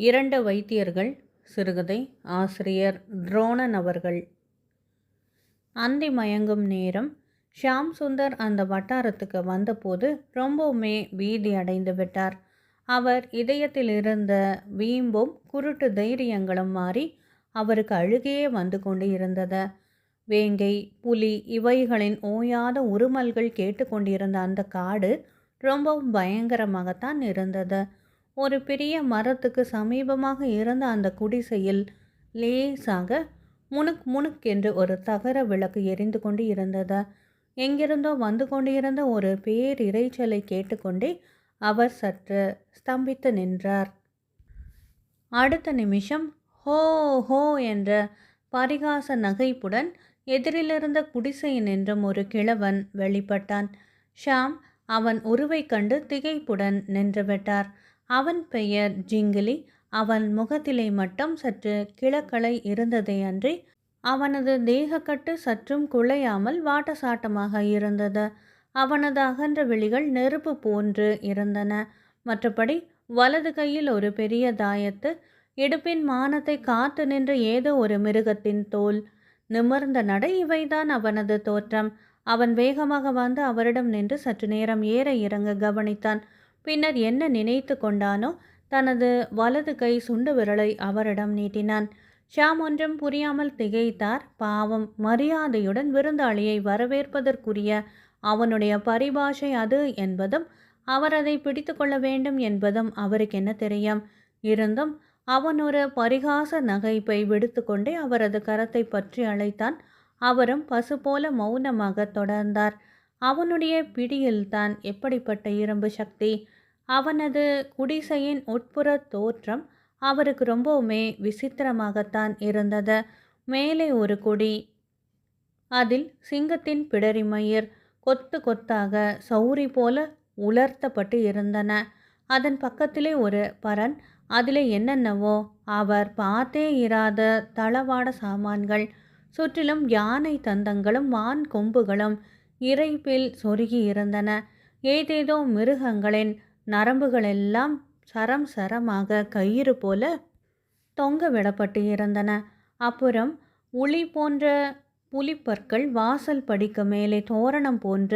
இரண்டு வைத்தியர்கள் சிறுகதை ஆசிரியர் துரோணன் அவர்கள். அந்தி மயங்கும் நேரம் ஷியாம் சுந்தர் அந்த வட்டாரத்துக்கு வந்தபோது ரொம்பவுமே பீதி அடைந்து விட்டார். அவர் இதயத்தில் இருந்த வீம்பும் குருட்டு தைரியங்களும் மாறி அவருக்கு அழுகையே வந்து கொண்டு இருந்தது. வேங்கை புலி இவைகளின் ஓயாத உருமல்கள் கேட்டுக்கொண்டிருந்த அந்த காடு ரொம்பவும் பயங்கரமாகத்தான் இருந்தது. ஒரு பெரிய மரத்துக்கு சமீபமாக இருந்த அந்த குடிசையில் லேசாக முணுக் முணுக் என்று ஒரு தகர விளக்கு எரிந்து கொண்டு இருந்தது. எங்கிருந்தோ வந்து கொண்டிருந்த ஒரு பேர் இறைச்சலை கேட்டுக்கொண்டே அவர் சற்று ஸ்தம்பித்து நின்றார். அடுத்த நிமிஷம் ஹோ ஹோ என்ற பரிகாச நகைப்புடன் எதிரிலிருந்த குடிசையில் நின்றும் ஒரு கிழவன் வெளிப்பட்டான். ஷாம் அவன் உருவை கண்டு திகைப்புடன் நின்றுவிட்டார் அவன் பெயர் ஜிங்கிலி. அவன் முகத்திலே மட்டும் சற்று கிழக்கலை இருந்ததே அன்றி அவனது தேகக்கட்டு சற்றும் குலையாமல் வாட்டசாட்டமாக இருந்தது. அவனது அகன்ற விழிகள் நெருப்பு போன்று இருந்தன. மற்றபடி வலது கையில் ஒரு பெரிய தாயத்து இடுப்பின் மானத்தை காத்து நின்ற ஏதோ ஒரு மிருகத்தின் தோல். நிமிர்ந்த நடை இவைதான் அவனது தோற்றம். அவன் வேகமாக வந்து அவரிடம் நின்று சற்று நேரம் ஏற இறங்க கவனித்தான். பின்னர் என்ன நினைத்து கொண்டானோ தனது வலது கை சுண்டு விரலை அவரிடம் நீட்டினான். ஷாம் ஒன்றும் புரியாமல் திகைத்தார். பாவம் மரியாதையுடன் விருந்தாளியை வரவேற்பதற்குரிய அவனுடைய பரிபாஷை அது என்பதும் அவர் அதை பிடித்து கொள்ள வேண்டும் என்பதும் அவருக்கு என்ன தெரியும்? இருந்தும் அவன் ஒரு பரிகாச நகைப்பை விடுத்துக்கொண்டே அவரது கரத்தை பற்றி அழைத்தான். அவரும் பசு போல மௌனமாக தொடர்ந்தார். அவனுடைய பிடியில்தான் எப்படிப்பட்ட இரும்பு சக்தி? அவனது குடிசையின் உட்புற தோற்றம் அவருக்கு ரொம்பவுமே விசித்திரமாகத்தான் இருந்தது. மேலே ஒரு கொடி அதில் சிங்கத்தின் பிடரிமயிர் கொத்து கொத்தாக சௌரி போல உலர்த்தப்பட்டு இருந்தன. அதன் பக்கத்திலே ஒரு பரன் அதிலே என்னென்னவோ அவர் பார்த்தே இராத தளவாட சாமான்கள் சுற்றிலும் யானை தந்தங்களும் வான் கொம்புகளும் இறைப்பில் சொருகி இருந்தன. ஏதேதோ மிருகங்களின் நரம்புகளெல்லாம் சரம் சரமாக கயிறு போல தொங்க விடப்பட்டு இருந்தன. அப்புறம் உளி போன்ற புலிப்பற்கள் வாசல் படிக்கு மேலே தோரணம் போன்ற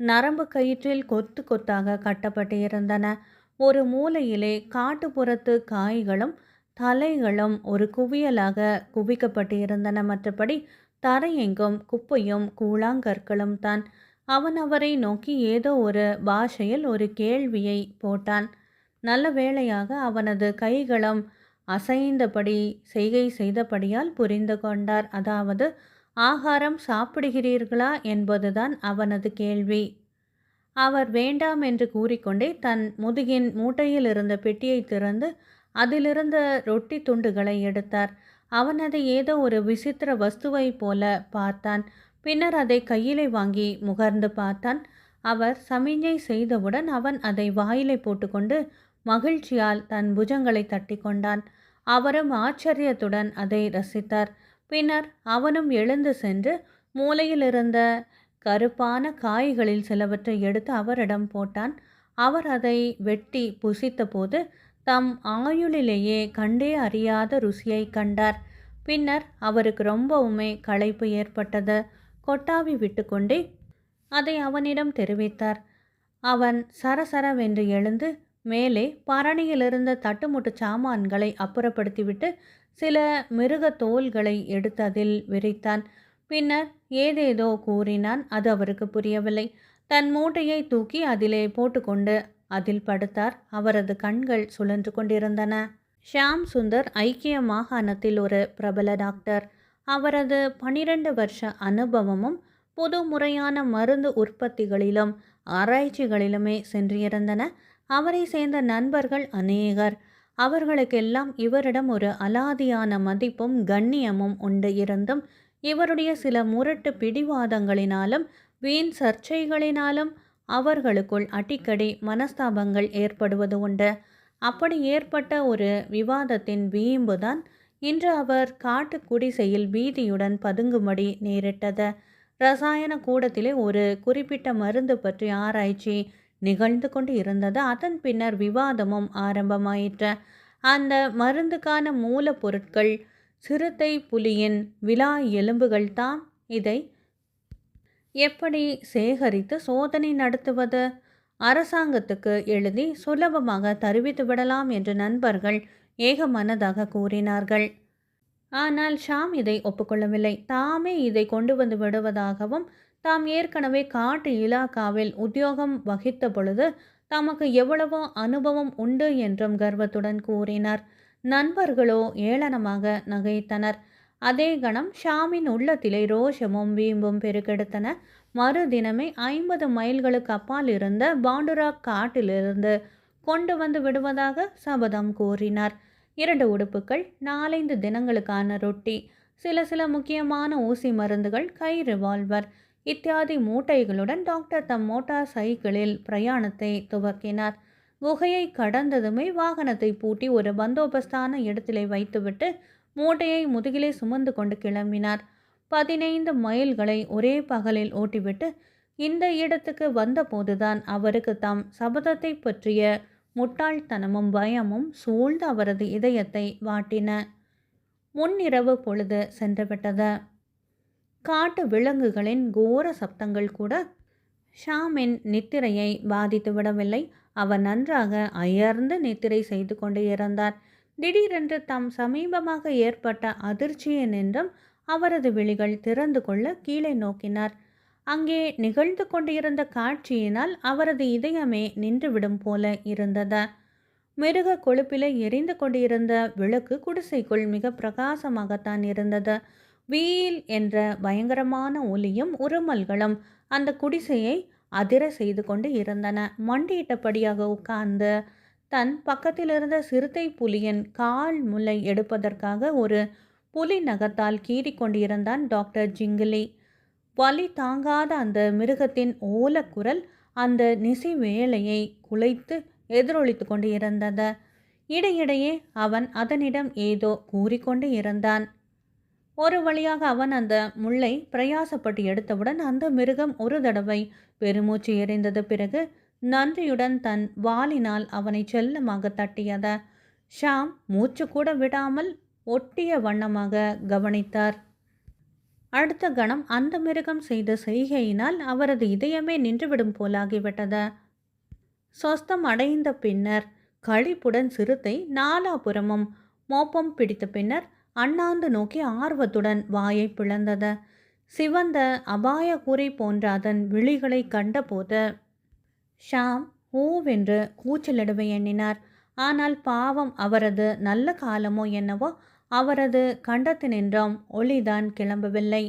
நரம்பு கயிற்றில் கொத்து கொத்தாக கட்டப்பட்டு இருந்தன. ஒரு மூலையிலே காட்டுப்புறத்து காய்களும் தலைகளும் ஒரு குவியலாக குவிக்கப்பட்டு இருந்தன. மற்றபடி தரையெங்கும் குப்பையும் கூழாங்கற்களும் தான். அவன் அவரை நோக்கி ஏதோ ஒரு பாஷையில் ஒரு கேள்வியை போட்டான். நல்ல வேளையாக அவனது கைகளும் அசைந்தபடி செய்கை செய்தபடியால் புரிந்து கொண்டார். அதாவது ஆகாரம் சாப்பிடுகிறீர்களா என்பதுதான் அவனது கேள்வி. அவர் வேண்டாம் என்று கூறிக்கொண்டே தன் முதுகின் மூட்டையில் இருந்த பெட்டியை திறந்து அதிலிருந்த ரொட்டி துண்டுகளை எடுத்தார். அவன் அதை ஏதோ ஒரு விசித்திர வஸ்துவை போல பார்த்தான். பின்னர் அதை கையிலே வாங்கி முகர்ந்து பார்த்தான். அவர் சமிஞ்சை செய்தவுடன் அவன் அதை வாயிலை போட்டுக்கொண்டு மகிழ்ச்சியால் தன் புஜங்களை தட்டி கொண்டான் அவரும் ஆச்சரியத்துடன் அதை ரசித்தார். பின்னர் அவனும் எழுந்து சென்று மூலையில் இருந்த கருப்பான காய்களில் சிலவற்றை எடுத்து அவரிடம் போட்டான். அவர் அதை வெட்டி புசித்தபோது தம் ஆயுளிலேயே கண்டே அறியாத ருசியை கண்டார். பின்னர் அவருக்கு ரொம்பவுமே களைப்பு ஏற்பட்டது. கொட்டாவி விட்டுக்கொண்டே அதை அவனிடம் தெரிவித்தார். அவன் சரசரவென்று எழுந்து மேலே பரணியிலிருந்த தட்டுமுட்டு சாமான்களை அப்புறப்படுத்திவிட்டு சில மிருக தோள்களை எடுத்து அதில் விரித்தான். பின்னர் ஏதேதோ கூறினான் அது அவருக்கு புரியவில்லை. தன் மூட்டையை தூக்கி அதிலே போட்டுக்கொண்டு அதில் படுத்தார். அவரது கண்கள் சுழன்று கொண்டிருந்தன. ஷியாம் சுந்தர் ஐக்கிய மாகாணத்தில் ஒரு பிரபல டாக்டர். அவரது பனிரெண்டு வருஷ அனுபவமும் புது முறையான மருந்து உற்பத்திகளிலும் ஆராய்ச்சிகளிலுமே சென்றிருந்தன. அவரை சேர்ந்த நண்பர்கள் அநேகர். அவர்களுக்கெல்லாம் இவரிடம் ஒரு அலாதியான மதிப்பும் கண்ணியமும் உண்டு இருந்தும் இவருடைய சில முரட்டு பிடிவாதங்களினாலும் வீண் சர்ச்சைகளினாலும் அவர்களுக்குள் அடிக்கடி மனஸ்தாபங்கள் ஏற்படுவது உண்டு. அப்படி ஏற்பட்ட ஒரு விவாதத்தின் வீம்புதான் இன்று அவர் காட்டு குடிசையில் பீதியுடன் பதுங்கும்படி நேரிட்டது. ரசாயன கூடத்திலே ஒரு குறிப்பிட்ட மருந்து பற்றி ஆராய்ச்சி நிகழ்ந்து கொண்டு இருந்தது. அதன் பின்னர் விவாதமும் ஆரம்பமாயிற்று. அந்த மருந்துக்கான மூலப்பொருட்கள் சிறுத்தை புலியின் விழா எலும்புகள் தாம் இதை எப்படி சேகரித்து சோதனை நடத்துவது? அரசாங்கத்துக்கு எழுதி சுலபமாக தருவித்து விடலாம் என்று நண்பர்கள் ஏகமனதாக கூறினார்கள். ஆனால் ஷாம் இதை ஒப்புக்கொள்ளவில்லை. தாமே இதை கொண்டு வந்து விடுவதாகவும் தாம் ஏற்கனவே காட்டு இலாக்காவில் உத்தியோகம் வகித்த பொழுது தமக்கு எவ்வளவோ அனுபவம் உண்டு என்றும் கர்வத்துடன் கூறினார். நண்பர்களோ ஏளனமாக நகைத்தனர். அதே கணம் ஷாமின் உள்ளத்திலே ரோஷமும் வீம்பும் பெருக்கெடுத்தன. மறுதினமே ஐம்பது மைல்களுக்கு அப்பால் இருந்த பாண்டுரா காட்டிலிருந்து கொண்டு வந்து விடுவதாக சபதம் கூறினார். இரண்டு உடுப்புகள் நாலைந்து தினங்களுக்கான ரொட்டி சில சில முக்கியமான ஊசி மருந்துகள் கை ரிவால்வர் இத்தியாதி மூட்டைகளுடன் டாக்டர் தம் மோட்டார் சைக்கிளில் பிரயாணத்தை துவக்கினார். குகையை கடந்ததுமே வாகனத்தை பூட்டி ஒரு பந்தோபஸ்தான இடத்திலே வைத்துவிட்டு மூட்டையை முதுகிலே சுமந்து கொண்டு கிளம்பினார். பதினைந்து மைல்களை ஒரே பகலில் ஓட்டிவிட்டு இந்த இடத்துக்கு வந்தபோதுதான் அவருக்கு தாம் சபதத்தை பற்றிய முட்டாள்தனமும் பயமும் சூழ்ந்து அவரது இதயத்தை வாட்டின. முன்னிரவு பொழுது சென்றுவிட்டது. காட்டு விலங்குகளின் கோர சப்தங்கள் கூட ஷாமின் நித்திரையை பாதித்து விடவில்லை. அவர் நன்றாக அயர்ந்து நித்திரை செய்து கொண்டு இருந்தார். திடீரென்று தாம் சமீபமாக ஏற்பட்ட அதிர்ச்சியை நின்றும் அவரது விழிகள் திறந்து கொள்ள கீழே நோக்கினார். அங்கே நிகழ்ந்து கொண்டிருந்த காட்சியினால் அவரது இதயமே நின்றுவிடும் போல இருந்தது. மிருக கொழுப்பிலே எரிந்து கொண்டிருந்த விளக்கு குடிசைக்குள் மிக பிரகாசமாகத்தான் இருந்தது. வீல் என்ற பயங்கரமான ஒலியும் உருமல்களும் அந்த குடிசையை அதிர செய்து கொண்டு இருந்தன. மண்டியிட்டபடியாக உட்கார்ந்து தன் பக்கத்தில் இருந்த சிறுத்தை புலியின் கால் முல்லை எடுப்பதற்காக ஒரு புலி நகத்தால் கீறி கொண்டிருந்தான் டாக்டர் ஜிங்கிலி. வலி தாங்காத அந்த மிருகத்தின் ஓலக்குரல் அந்த நிசி வேலையை குலைத்து எதிரொலித்து கொண்டு இருந்தது. இடையிடையே அவன் அதனிடம் ஏதோ கூறிக்கொண்டு இருந்தான். ஒரு வழியாக அவன் அந்த முள்ளை பிரயாசப்பட்டு எடுத்தவுடன் அந்த மிருகம் ஒரு தடவை பெருமூச்சு எறிந்தது பிறகு நன்றியுடன் தன் வாலினால் அவனை செல்லமாக தட்டியத. ஷாம் மூச்சு கூட விடாமல் ஒட்டிய வண்ணமாக கவனித்தார். அடுத்த கணம் அந்த மிருகம் செய்த செய்கையினால் அவரது இதயமே நின்றுவிடும் போலாகிவிட்டது. சொஸ்தம் அடைந்த பின்னர் களிப்புடன் சிறுத்தை நாலாபுறமும் மோப்பம் பிடித்த பின்னர் அண்ணாந்து நோக்கி ஆர்வத்துடன் வாயை பிளந்தது. சிவந்த அபாய கூரை போன்ற அதன் விழிகளை கண்டபோது ஷாம் ஓவென்று கூச்சலிடவே எண்ணினார். ஆனால் பாவம் அவரது நல்ல காலமோ என்னவோ அவரது கண்டத்தினின்றும் ஒளிதான் கிளம்பவில்லை.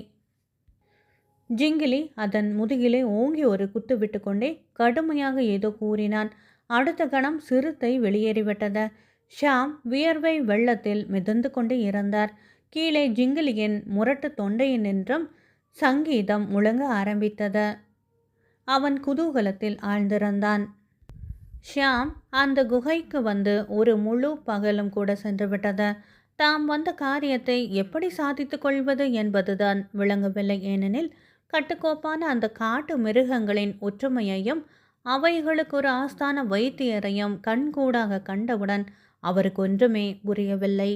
ஜிங்கிலி அதன் முதுகிலே ஓங்கி ஒரு குத்து விட்டுக்கொண்டே கடுமையாக ஏதோ கூறினான். அடுத்த கணம் சிறுத்தை வெளியேறிவிட்டது. ஷாம் வியர்வை வெள்ளத்தில் மிதந்து கொண்டு இருந்தார் கீழே ஜிங்கிலியின் முரட்டு தொண்டையினின்றும் சங்கீதம் முழங்க ஆரம்பித்தது. அவன் குதூகலத்தில் ஆழ்ந்திருந்தான். ஷியாம் அந்த குகைக்கு வந்து ஒரு முழு பகலும் கூட சென்றுவிட்டது. தாம் வந்த காரியத்தை எப்படி சாதித்து கொள்வது என்பதுதான் விளங்கவில்லை ஏனெனில் கட்டுக்கோப்பான அந்த காட்டு மிருகங்களின் ஒற்றுமையையும் அவைகளுக்கு ஒரு ஆஸ்தான வைத்தியரையும் கண்கூடாக கண்டவுடன் அவருக்கு ஒன்றுமே புரியவில்லை.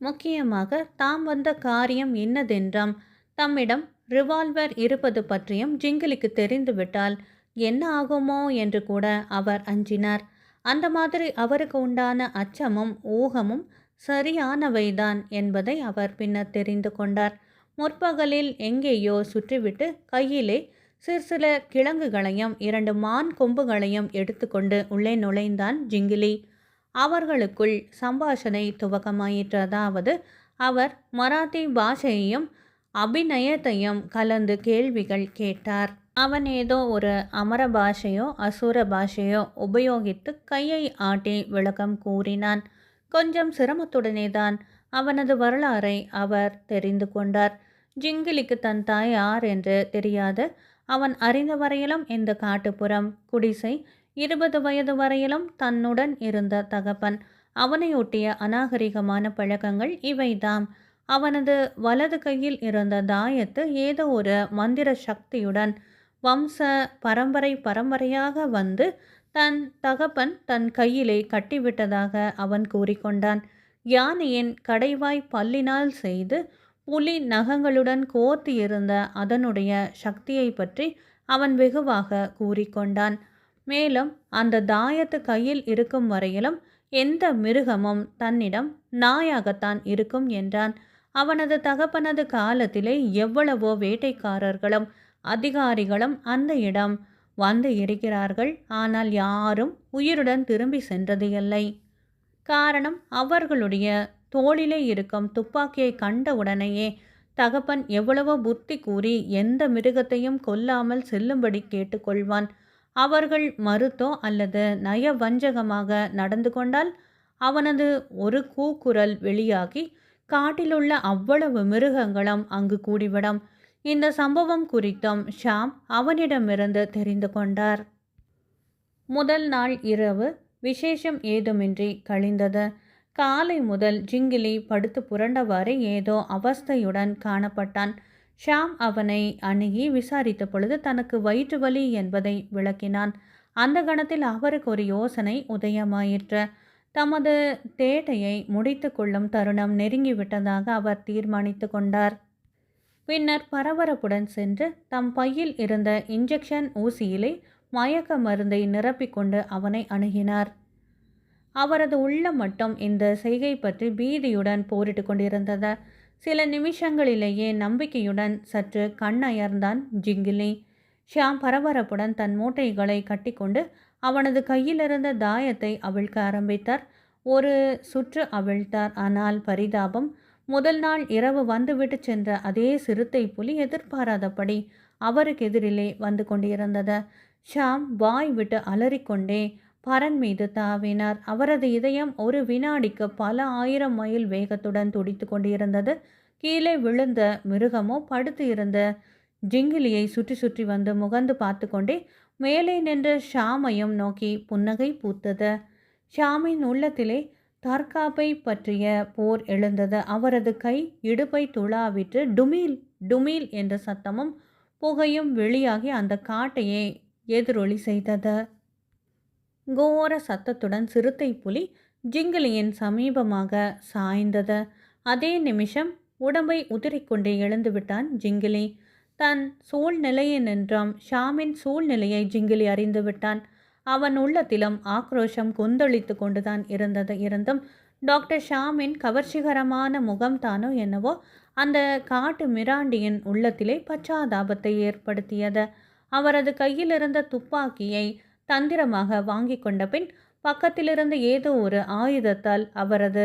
முக்கியமாக தாம் வந்த காரியம் என்னதென்றாம் தம்மிடம் ரிவால்வர் இருப்பது பற்றியும் ஜிங்கிலிக்கு தெரிந்துவிட்டால் என்ன ஆகுமோ என்று கூட அவர் அஞ்சினார். அந்த மாதிரி அவருக்கு உண்டான அச்சமும் ஊகமும் சரியானவைதான் என்பதை அவர் பின்னர் தெரிந்து கொண்டார். முற்பகலில் எங்கேயோ சுற்றிவிட்டு கையிலே சிற்சில கிழங்குகளையும் இரண்டு மான் கொம்புகளையும் எடுத்துக்கொண்டு உள்ளே நுழைந்தான் ஜிங்கிலி. அவர்களுக்குள் சம்பாஷணை துவக்கமாயிற்று அதாவது அவர் மராத்தி பாஷையையும் அபிநயத்தையும் கலந்து கேள்விகள் கேட்டார். அவன் ஏதோ ஒரு அமர பாஷையோ அசுர பாஷையோ உபயோகித்து கையை ஆட்டி விளக்கம் கூறினான். கொஞ்சம் சிரமத்துடனே தான் அவனது வரலாறை அவர் தெரிந்து கொண்டார். ஜிங்கிலிக்கு தன் தாய் யார் என்று தெரியாது அவன் அறிந்த வரையிலும் இந்த காட்டுப்புறம் குடிசை இருபது வயது வரையிலும் தன்னுடன் இருந்த தகப்பன். அவனையொட்டிய அநாகரிகமான பழக்கங்கள் இவைதாம். அவனது வலது கையில் இருந்த தாயத்து ஏதோ ஒரு மந்திர சக்தியுடன் வம்ச பரம்பரை பரம்பரையாக வந்து தன் தகப்பன் தன் கையிலே கட்டிவிட்டதாக அவன் கூறிக்கொண்டான். யானையின் கடைவாய் பல்லினால் செய்து புலி நகங்களுடன் கோர்த்து இருந்த அதனுடைய சக்தியை பற்றி அவன் வெகுவாக கூறிக்கொண்டான். மேலும் அந்த தாயத்து கையில் இருக்கும் வரையிலும் எந்த மிருகமும் தன்னிடம் நாயாகத்தான் இருக்கும் என்றான். அவனது தகப்பனது காலத்திலே எவ்வளவோ வேட்டைக்காரர்களும் அதிகாரிகளும் அந்த இடம் வந்து இருக்கிறார்கள். ஆனால் யாரும் உயிருடன் திரும்பி சென்றது இல்லை காரணம் அவர்களுடைய தோளிலே இருக்கும் துப்பாக்கியை கண்டவுடனேயே தகப்பன் எவ்வளவோ புத்தி கூறி எந்த மிருகத்தையும் கொல்லாமல் செல்லும்படி கேட்டுக்கொள்வான். அவர்கள் மறுத்தோ அல்லது நயவஞ்சகமாக நடந்து கொண்டால் அவனது ஒரு கூக்குரல் வெளியாகி காட்டிலுள்ள அவ்வளவு மிருகங்களும் அங்கு கூடிவிடும். இந்த சம்பவம் குறித்தும் ஷாம் அவனிடமிருந்து தெரிந்து கொண்டார். முதல் நாள் இரவு விசேஷம் ஏதுமின்றி கழிந்தது. காலை முதல் ஜிங்கிலி படுத்து புரண்டவாறு ஏதோ அவஸ்தையுடன் காணப்பட்டான். ஷாம் அவனை அணுகி விசாரித்த பொழுது தனக்கு வயிற்று வலி என்பதை விளக்கினான். அந்த கணத்தில் அவருக்கு ஒரு யோசனை உதயமாயிற்று. தமது தேட்டையை முடித்து கொள்ளும் தருணம் நெருங்கிவிட்டதாக அவர் தீர்மானித்து கொண்டார். பின்னர் பரபரப்புடன் சென்று தம் பையில் இருந்த இன்ஜெக்ஷன் ஊசியிலே மயக்க மருந்தை நிரப்பிக்கொண்டு அவனை அணுகினார். அவரது உள்ளம் மட்டும் இந்த செய்கை பற்றி பீதியுடன் போரிட்டு கொண்டிருந்தது. சில நிமிஷங்களிலேயே நம்பிக்கையுடன் சற்று கண்ணயர்ந்தான் ஜிங்கிலி. ஷியாம் பரபரப்புடன் தன் மூட்டைகளை கட்டிக்கொண்டு அவனது கையிலிருந்த தாயத்தை அவிழ்க்க ஆரம்பித்தார். ஒரு சுற்று அவிழ்த்தார். ஆனால் பரிதாபம் முதல் நாள் இரவு வந்துவிட்டு சென்ற அதே சிறுத்தை புலி எதிர்பாராதபடி அவருக்கு எதிரிலே வந்து கொண்டிருந்தது. ஷாம் வாய் விட்டு அலறிக்கொண்டே பரன் மீது தாவினார். அவரது இதயம் ஒரு வினாடிக்கு பல ஆயிரம் மைல் வேகத்துடன் துடித்து கொண்டிருந்தது. கீழே விழுந்த மிருகமோ படுத்து இருந்த ஜிங்கிலியை சுற்றி சுற்றி வந்து முகந்து பார்த்து கொண்டே மேலே நின்ற ஷாமையும் நோக்கி புன்னகை பூத்தது. ஷாமின் உள்ளத்திலே தற்காப்பை பற்றிய போர் எழுந்தது. அவரது கை இடுப்பை துளாவிட்டு டுமீல் டுமீல் என்ற சத்தமும் புகையும் வெளியாகி அந்த காட்டையே எதிரொலி செய்தது. கோர சத்தத்துடன் சிறுத்தை புலி ஜிங்கிலியின் சமீபமாக சாய்ந்தது. அதே நிமிஷம் உடம்பை உதிரிக்கொண்டே எழுந்துவிட்டான் ஜிங்கிலி. தன் சூழ்நிலையை நின்றாம் ஷாமின் சூழ்நிலையை ஜிங்கிலி அறிந்து விட்டான். அவன் உள்ளத்திலும் ஆக்ரோஷம் கொந்தளித்து கொண்டுதான் இருந்தது. இருந்தும் டாக்டர் ஷாமின் கவர்ச்சிகரமான முகம் தானோ என்னவோ அந்த காட்டு மிராண்டியின் உள்ளத்திலே பச்சாதாபத்தை ஏற்படுத்தியது. அவரது கையில் இருந்த துப்பாக்கியை தந்திரமாக வாங்கி கொண்ட பின் பக்கத்திலிருந்து ஏதோ ஒரு ஆயுதத்தால் அவரது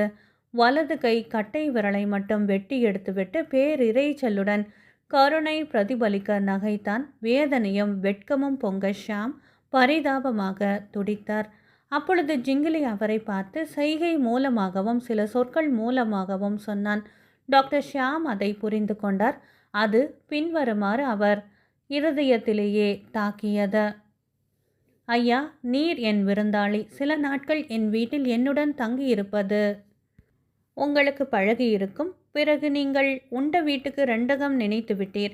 வலது கை கட்டை விரலை மட்டும் வெட்டி எடுத்துவிட்டு பேரிரைச்சலுடன் கருணை பிரதிபலிக்க நகைத்தான் வேதனையும் வெட்கமும் பொங்க ஷாம் பரிதாபமாக துடித்தார். அப்பொழுது ஜிங்கிலி அவரை பார்த்து செய்கை மூலமாகவும் சில சொற்கள் மூலமாகவும் சொன்னான். டாக்டர் ஷியாம் அதை புரிந்து கொண்டார். அது பின்வருமாறு அவர் இருதயத்திலேயே தாக்கியத. ஐயா நீர் என் விருந்தாளி. சில நாட்கள் என் வீட்டில் என்னுடன் தங்கியிருப்பது உங்களுக்கு பழகியிருக்கும். பிறகு நீங்கள் உண்ட வீட்டுக்கு ரெண்டகம் நினைத்து விட்டீர்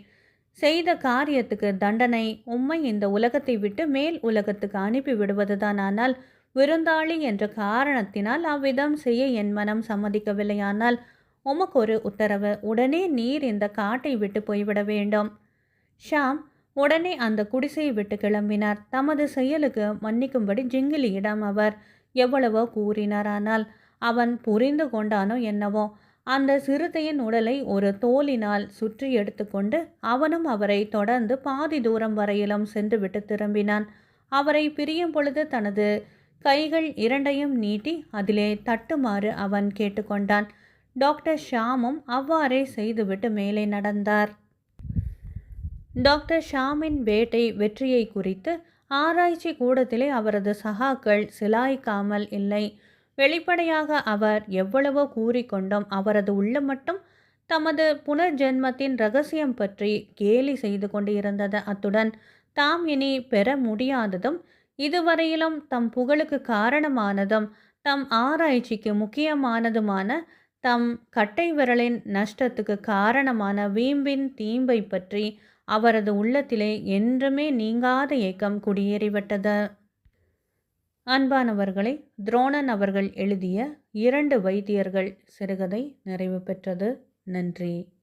செய்த காரியத்துக்கு தண்டனை உம்மை இந்த உலகத்தை விட்டு மேல் உலகத்துக்கு அனுப்பி விடுவதுதான். ஆனால் விருந்தாளி என்ற காரணத்தினால் அவ்விதம் செய்ய என் மனம் சம்மதிக்கவில்லையானால் உமக்கு ஒரு உத்தரவு. உடனே நீர் இந்த காட்டை விட்டு போய்விட வேண்டும். ஷாம் உடனே அந்த குடிசையை விட்டு கிளம்பினார். தமது செயலுக்கு மன்னிக்கும்படி ஜிங்கிலியிடம் அவர் எவ்வளவோ கூறினார். ஆனால் அவன் புரிந்து கொண்டானோ என்னவோ? அந்த சிறுத்தையின் உடலை ஒரு தோலினால் சுற்றி எடுத்துக்கொண்டு அவனும் அவரை தொடர்ந்து பாதி தூரம் வரையிலும் சென்றுவிட்டு திரும்பினான். அவரை பிரியும் பொழுது தனது கைகள் இரண்டையும் நீட்டி அதிலே தட்டுமாறு அவன் கேட்டுக்கொண்டான். டாக்டர் ஷாமும் அவ்வாறே செய்துவிட்டு மேலே நடந்தார். டாக்டர் ஷாமின் வேட்டை வெற்றியை குறித்து ஆராய்ச்சி கூடத்திலே அவரது சகாக்கள் சிலாய்க்காமல் இல்லை. வெளிப்படையாக அவர் எவ்வளவோ கூறிக்கொண்டும் அவரது உள்ளம் மட்டும் தமது புனர்ஜென்மத்தின் ரகசியம் பற்றி கேலி செய்து கொண்டிருந்தது. அத்துடன் தாம் இனி பெற முடியாததும் இதுவரையிலும் தம் புகழுக்கு காரணமானதும் தம் ஆராய்ச்சிக்கு முக்கியமானதுமான தம் கட்டை விரலின் நஷ்டத்துக்கு காரணமான வீம்பின் தீம்பை பற்றி அவரது உள்ளத்திலே என்றுமே நீங்காத ஏக்கம் குடியேறிவிட்டது. அன்பானவர்களை துரோணன் அவர்கள் எழுதிய இரண்டு வைத்தியர்கள் சிறுகதை நிறைவு பெற்றது. நன்றி.